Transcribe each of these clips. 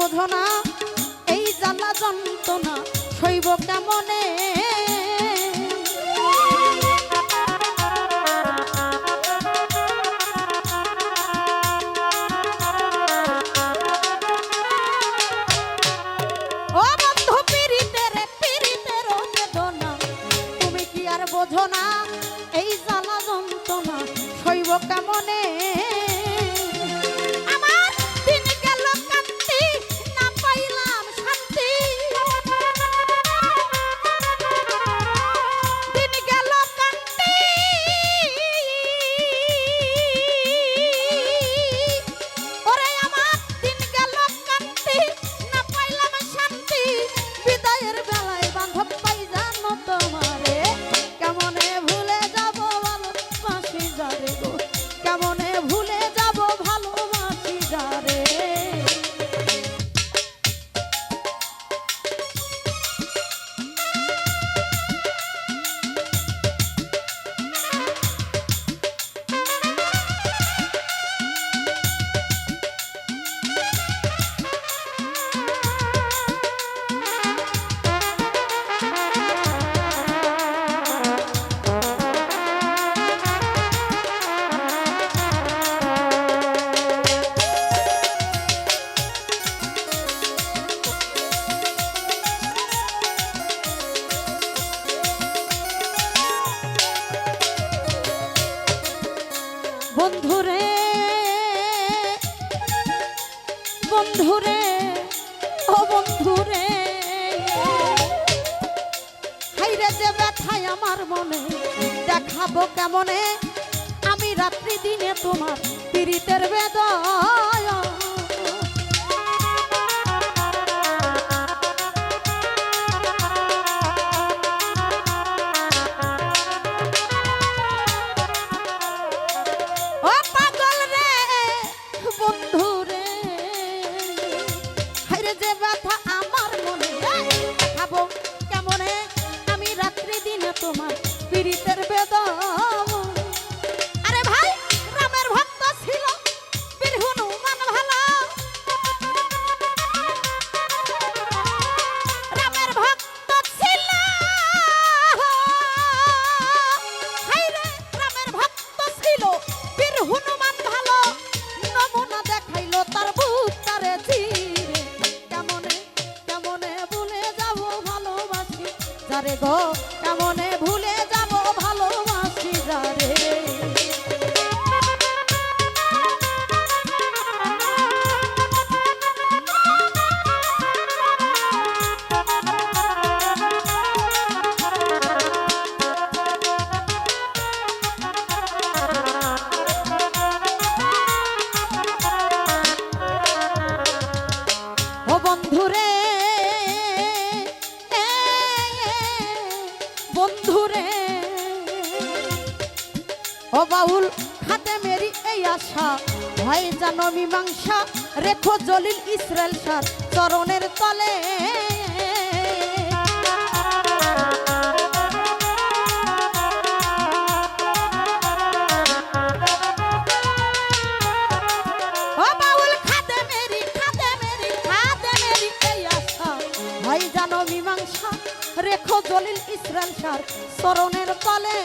বোঝো এই জ্বালা যন্ত্রণা শৈব কেমনে? বোঝো না এই জ্বালা যন্ত্রণা শৈব কেমনে? যে ব্যথায় আমার মনে দেখাবো কেমনে? আমি রাত্রি দিনে তোমার পীড়িতের বেদয়। তারে গো। ও বাউল, হাতে মেরি এই আশা। হয় যেন মীমাংসা, রেখো জলিল ইসরায়েল সার চরণের তলে। জানো মীমাংসা, রেখো জলিল ইসরান সার চরণের তলে।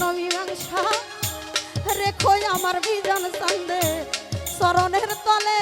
মীমাংসা রেখো আমার বিজন সন্দে চরণের তলে।